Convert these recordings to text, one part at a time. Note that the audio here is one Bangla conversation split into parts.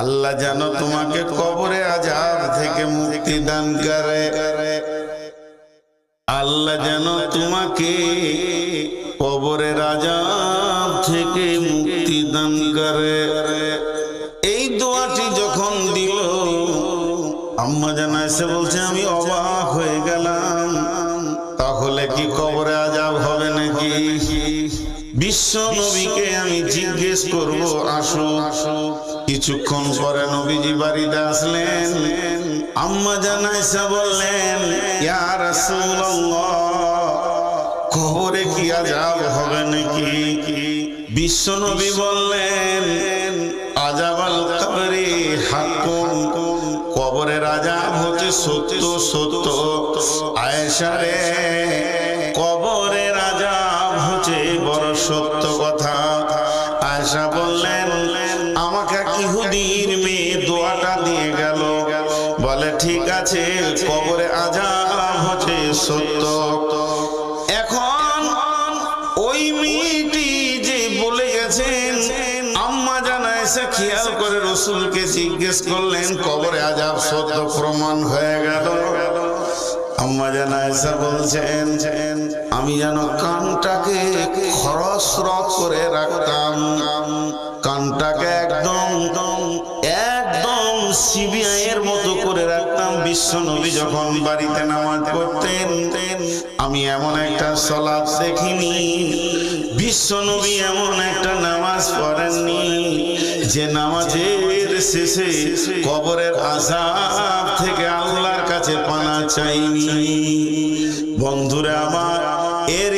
আল্লাহ যেন তোমাকে কবরে আজাব থেকে মুক্তি দান করে। আল্লাহ যেন তোমাকে কবরের আজাব থেকে মুক্তি দান করে। এই দোয়াটি যখন দিল, আম্মা জানা এসে বলছে, আমি অবাক হয়ে গেলাম। তাহলে কি কবরে আজাব হবে নাকি? বিশ্ব নবীকে আমি জিজ্ঞেস করব আসো আসো। কিছুক্ষণ পরে নবীজি বাড়িতে আসলেন। আম্মা জানা এসে বললেন, ইয়া কবরে কি আজাব হবে নাকি? বিশ্ব নবী বললেন আজাবাল কবরে হাকুম কবরের আজাব হচ্ছে সত্য সত্য। আয়েশা রে কবরের খেয়াল করে রসুলকে জিজ্ঞেস করলেন, কবরে আজাব সত্য প্রমাণ হয়ে গেল। আম্মা যেন আয়সা বলছেন, আমি যেন কানটাকে খরস্র করে রাখতাম। কানটাকে একদম একদম সিবিআই বিশ্ব নবী যখন বাড়িতে নামাজ পড়তেন, আমি এমন একটা সলাপ দেখিনি। বিশ্ব নবী এমন একটা নামাজ পড়েননি, যে নামাজের শেষে কবরের আজাব থেকে আল্লাহর কাছে পানা চাইনি। বন্ধুরা আমার, এর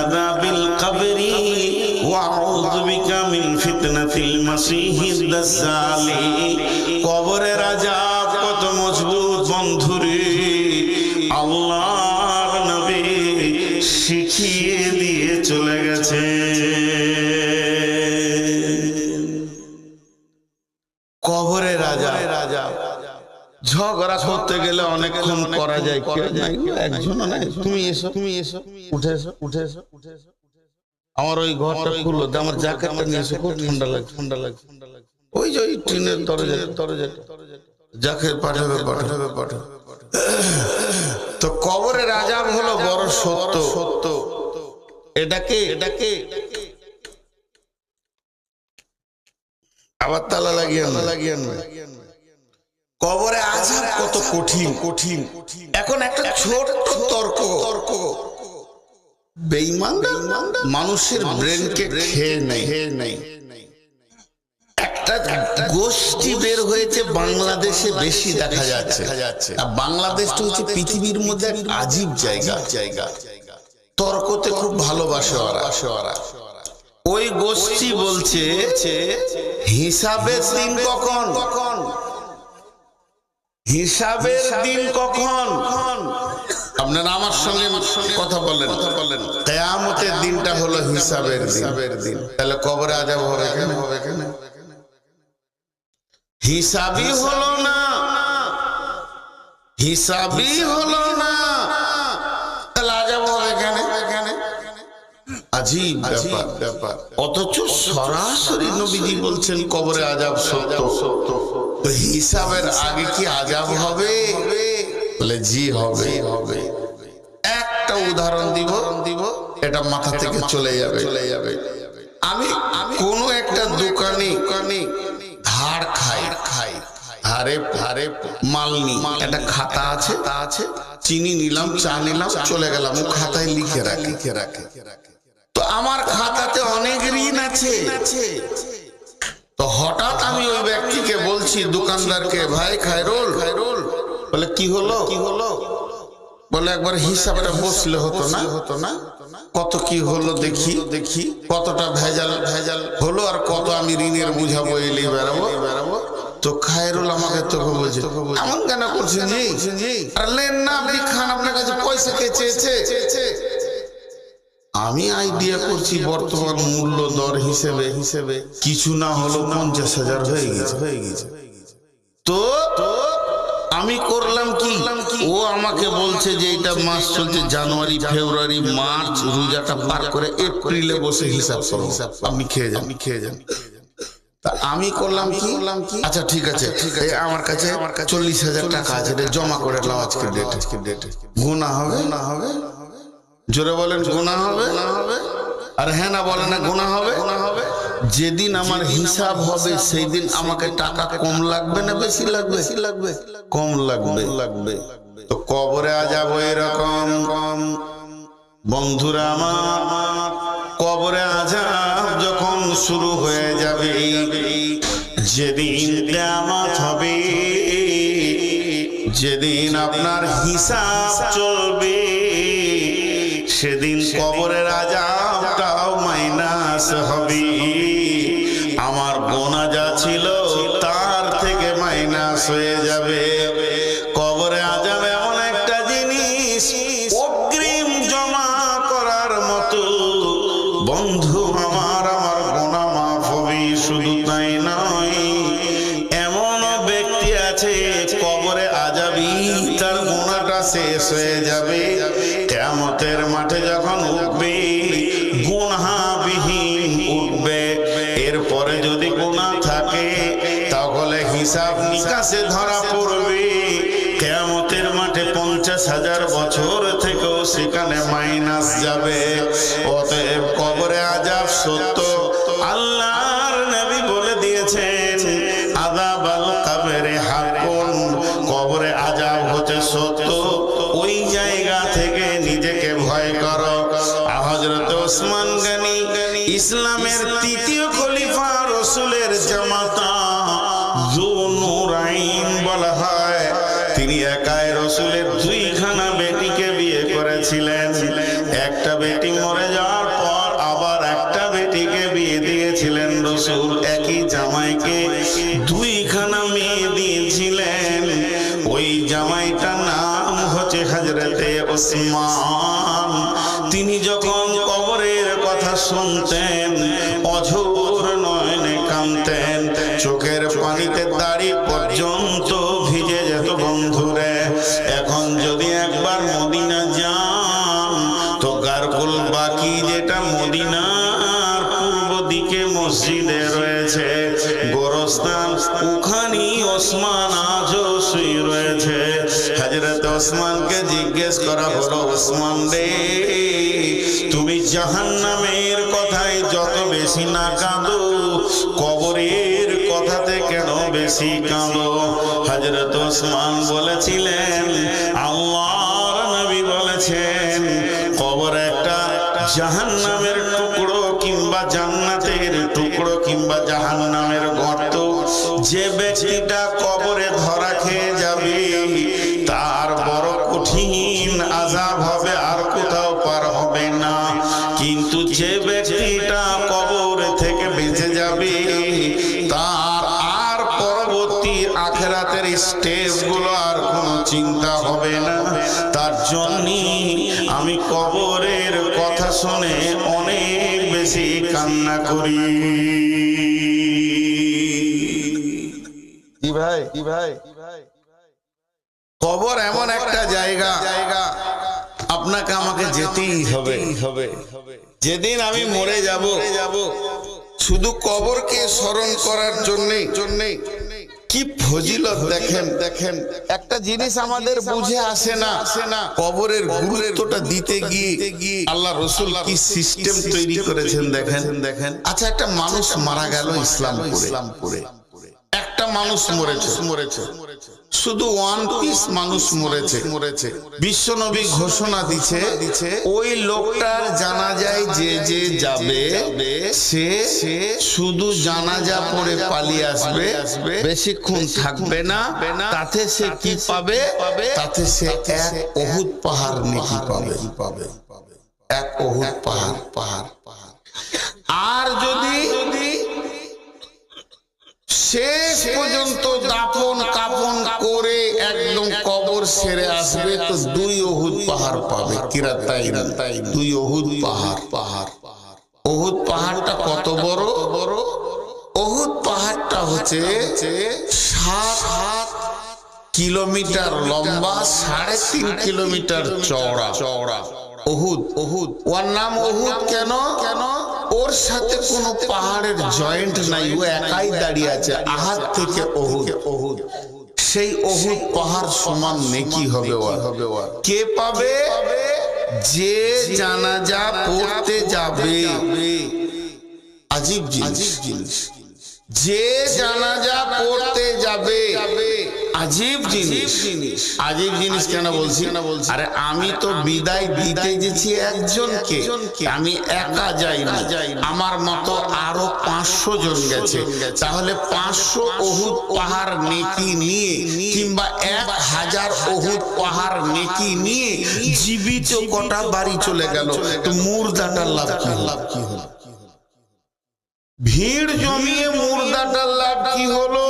আযাবিল কবরি ওয়া আউযু বিকা মিন ফিতনাতিল মাসিহিদ দাজ্জালি। কবরের করতে গেলে অনেকক্ষণ করা যায়। নাই তুমি এসো তুমি এসো। উঠে এসো উঠে এসো উঠে এসো। আমার ওই ঘরটা খুললো আমার নিয়ে এসো খুব ঠান্ডা ঠান্ডা ঠান্ডা ওই যে ওই টিনের দরজা দরজা জ্যাকেট পাঠাবে পাঠাবে পাঠাবে তো কবরের আজাব হলো বড় সত্য। সত্য। এটাকে এটাকে আবার তালা লাগিয়ে লাগিয়ে কবরে আজাব কত কঠিন। কঠিন এখন একটা ছোট তর্ক। তর্ক। বেঈমান মানুষের ব্রেনকে খেয়ে নেই নেই একটা গোষ্ঠী বের হয়েছে বাংলাদেশে বেশি দেখা যাচ্ছে। আর বাংলাদেশটা হচ্ছে পৃথিবীর মধ্যে এক আজীব জায়গা। জায়গা। তর্কতে খুব ভালোবাসে ওরা। ওরা। ওই গোষ্ঠী বলছে হিসাবের দিন কখন? কখন? হিসাবের দিন কখন? আপনারা আমার সঙ্গে কথা বলেন। বলেন। কেয়ামতের দিনটা হলো হিসাবের হিসাবের দিন। তাহলে কবরে আজাব হবে কেন হবে কেন? হিসাবই হলো না। হিসাবই হলো না। আজীব ব্যাপার ব্যাপার। অথচ সরাসরি নবীজি বলছেন কবরে আজাব সত্য। সত্য। তো হিসাবের আগে কি আজাব হবে? বলে জি হবে। হবে। একটা উদাহরণ দিব দিব এটা মাথা থেকে চলে যাবে। চলে যাবে। আমি আমি কোন একটা দোকানে দোকানে ধার খাই। খাই। ধারে ধারে মাল নি একটা খাতা আছে। তা আছে। চিনি নিলাম চা নিলাম চলে গেলাম। ও খাতায় লিখে রাখে। লিখে রাখে। আমার খাতাতে অনেক ঋণ আছে। তো হঠাৎ আমি ওই ব্যক্তিকে বলছি, দোকানদারকে, ভাই খায়রোল। খায়রোল বলে, কি হলো? কি হলো বলে, একবার হিসাবটা বসলে হতো না। হতো না কত কি হলো দেখি। দেখি কতটা ভেজাল ভেজাল হলো আর কত আমি ঋণের বুঝাবো এলি বেড়াবো। বেড়াবো তো খায়রুল আমাকে তোকে বলছে, এমন কেন করছেন জি জি? আর লেন না, আপনি খান, আপনার কাছে পয়সা কে চেয়েছে? আমি আইডিয়া করছি বর্তমান মূল্য দর হিসেবে। হিসেবে কিছু না হলো পঞ্চাশ হাজার হয়ে গেছে। হয়ে গেছে তো আমি করলাম কি? ও আমাকে বলছে যে এটা মাস চলছে জানুয়ারি, ফেব্রুয়ারি, মার্চ, রোজাটা পার করে এপ্রিলে বসে হিসাব করো। আমি খেয়ে যান। খেয়ে যান আমি করলাম কি? করলাম কি আচ্ছা ঠিক আছে। ঠিক আছে আমার কাছে আমার কাছে চল্লিশ হাজার টাকা আছে। জমা করে নাও আজকে ডেট আজকে ডেট গুণা হবে না হবে? জোরে বলেন গুণা হবে? না হবে আর হ্যাঁ না বলে না গুণা হবে? হবে যেদিন আমার হিসাব হবে সেই দিন আমাকে টাকা কম লাগবে না বেশি লাগবে? লাগবে? কম লাগবে। লাগবে। তো কবরে আজাব এরকম। কম বন্ধুরা আমার কবরে আজাব যখন শুরু হয়ে যাবে যেদিন কিয়ামত হবে যেদিন আপনার হিসাব চলবে সেদিন কবরের আজাবটাও মাইনাস হবে। আমার বোনা যা ছিল তার থেকে মাইনাস হয়ে যাবে। কবরে আজাব এমন একটা জিনিস অগ্রিম জমা করার মতো। বন্ধু আমার আমার গোনা মাফ হবে শুধু তাই নয়। এমন ব্যক্তি আছে কবরে আজাবি তার গোনাটা শেষ হয়ে যাবে। কেমতের মাঠে যখন উঠবে এরপরে যদি গুণা থাকে, তাহলে হিসাব নিকাশে ধরা পড়বে। কেয়ামতের মাঠে পঞ্চাশ হাজার বছর থেকেও সেখানে মাইনাস যাবে। অতএব কবরে আজাব সত্য। আল্লাহর বিয়ে করেছিলেন একটা বেটি মরে যাওয়ার পর আবার একটা বেটিকে বিয়ে দিয়েছিলেন রসুল। একই জামাইকে দুইখানা মেয়ে দিয়েছিলেন। ওই জামাইটার নাম হচ্ছে হাজরতে ওসমান। তিনি যখন কবরের কথা শুনতেন, অঝোর নয়নে কানতেন চোখের পানিতে দাড়ি পর্যন্ত জিজ্ঞেস করা হলো, ওসমান রে, তুমি জাহান্নামের কথায় যত বেশি না কাঁদো, কবরের কথাতে কেন বেশি কাঁদো? হজরত ওসমান বলেছিলেন, আল্লাহর নবী বলেছেন, কবর একটা জাহান্নামের টুকরো কিংবা জান্নাতের টুকরো কিংবা জাহান্নামের গর্ত। যে ব্যক্তিটা কবরে ধরা খেয়ে যাবে, তার বড় কঠিন আজাব হবে, আর কোথাও পার হবে না। কিন্তু যে ব্যক্তিটা কবর থেকে বেঁচে যাবে, তার আর পরবর্তী আখেরাতের স্টেজগুলো আর কোনো চিন্তা হবে না। তার জন্য আমি কবরের কথা শুনে অনেক বেশি কান্না করি। ভাই? ভাই? কবর এমন একটা জায়গা। জায়গা। আপনাকে আমাকে যেতেই হবে। হবে। যেদিন আমি মরে যাব যাব। শুধু কবরকে স্মরণ করার জন্যে। জন্যে। কি ফজিলত দেখেন? দেখেন? একটা জিনিস আমাদের বুঝে আসে না। আসে না। কবরের গুরুত্বটা দিতে গিয়ে গিয়ে আল্লাহ রসুল কি সিস্টেম তৈরি করেছেন দেখেন? দেখেন? আচ্ছা একটা মানুষ মারা গেল ইসলাম ইসলামপুরে। একটা মানুষ মরেছে। মরেছে শুধু ওয়ান পিস মানুষ মরেছে। মরেছে বিশ্ব নবী ঘোষণা দিছে দিছে ওই লোকটার জানা যায় যে যে যাবে, সে শুধু জানাজা পড়ে পালিয়ে আসবে, বেশিক্ষণ থাকবে না, তাতে সে কি পাবে? তাতে সে এক অহুত পাহাড় নাকি পাবে। পাবে এক অহুত পাহাড়। পাহাড় পাহাড় আর যদি যদি শেষ পর্যন্ত দাপন কাপন করে একদম কবর সেরে আসবে তো দুই অহুদ পাহাড় পাবে। কিরা তাই দুই অহুদ পাহাড়। পাহাড়। অহুদ পাহাড়টা কত বড়? বড়? অহুদ পাহাড়টা হচ্ছে সাত হাত কিলোমিটার লম্বা সাড়ে তিন কিলোমিটার চওড়া। চওড়া। অহুদ। অহুদ। ওর নাম ওহুদ কেন? কেন? ওর সাথে কোনো পাহাড়ের জয়েন্ট নাই ও একাই দাঁড়িয়ে আছে আহাত থেকে ওহুদ। ওহুদ। সেই ওহুদ পাহাড় সমান নেকি হবে ওর। হবে ওর। কে পাবে? যে জানাজা পড়তে যাবে। আজীব জিনিস। জিনিস। যে জানাজা পড়তে যাবে। আজীব জিনিস। আজীব জিনিস কেন বলছি? আরে আমি তো বিদায় দিতে গেছি একজনকে। আমি একা যাই না আমার মতো আরও পাঁচশো জন গেছে। তাহলে পাঁচশো ওহুদ পাহাড় নেকি নিয়ে কিংবা এক হাজার ওহুদ পাহাড় নেকি নিয়ে জীবিত কটা বাড়ি চলে গেল। তো মুর্দাটার লাভ কি লাভ কি হলো? ভিড় জমিয়ে মুর্দাটার লাভ কি হলো?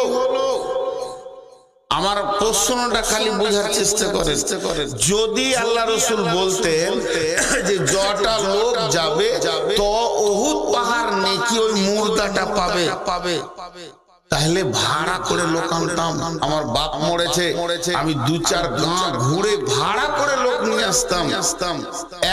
আমার প্রশ্নটা খালি বোঝার চেষ্টা করে যদি আল্লাহ রসুল বলতেন যে জটা লোক যাবে তো ওহুদ পাহাড় নেকি ওই মুর্দাটা পাবে? পাবে? তাহলে ভাড়া করে লোক আনতাম। আমার বাপ মরেছে আমি দু চার গাঁ ঘুরে ভাড়া করে লোক নিয়ে আসতাম। আসতাম।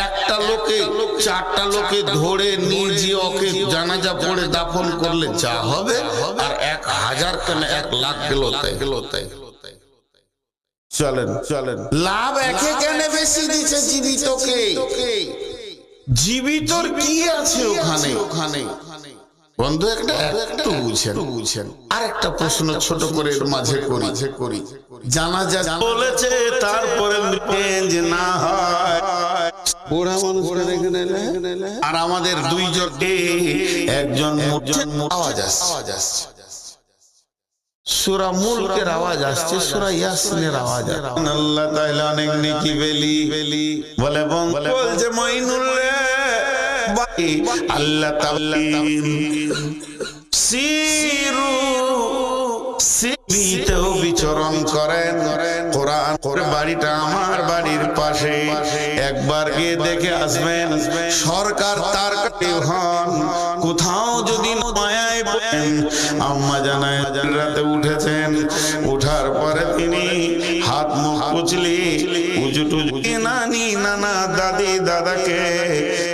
একটা লোকে চারটা লোকে ধরে নিজে ওকে জানাজা পড়ে দাফন করলে যা হবে। আর এক হাজার কেন এক লাখ গেল গেল তাই চলেন চলেন। লাভ একে কেন বেশি দিচ্ছে জীবিতকে? জীবিতর কি আছে ওখানে? ওখানে? বন্ধু একটা একটু বুঝেন। বুঝেন। আর একটা প্রশ্ন ছোট করে এর মাঝে করি। করি। জানা যা বলেছে তারপরে যে না হয়। বুড়া মানুষ আর আমাদের দুইজনকে একজন একজন আওয়াজ আসছে। আওয়াজ আসছে। সুরা মুলকের আওয়াজ আসছে সুরা ইয়াসিনের আওয়াজ আল্লাহ অনেক নেকি বেলি। বেলি। বলে বলছে আল্লাহ সিরু সিবিতেও বিচরণ করেন। কোরআন বাড়িটা আমার বাড়ির পাশে। একবার গিয়ে দেখে আসবেন, সরকার তার হন। কোথাও যদি আম্মা জানায় রাতে উঠেছেন। উঠার পরে তিনি হাত মুখ কুচলি, উজু নানি, নানা দাদি, দাদাকে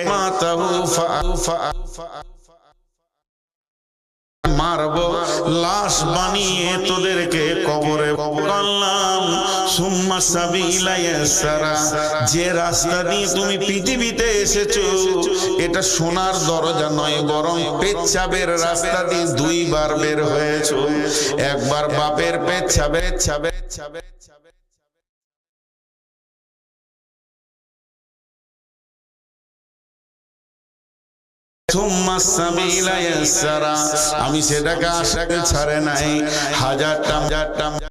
মাতাহু ফা ফা। মারবো। লাশ বানিয়ে তোদেরকে কবরে করলাম সুম্মা সাবিলা সারা যে রাস্তা দিয়ে তুমি পৃথিবীতে এসেছ, এটা সোনার দরজা নয়, বরং পেচ্ছাবের রাস্তা দিয়ে দুইবার বের হয়েছো। একবার বাপের পেচ্ছাবে ছাবে ছাবে ছাবে আমি সেটাকে আশাকে ছাড়ে নাই। হাজারটা হাজারটা।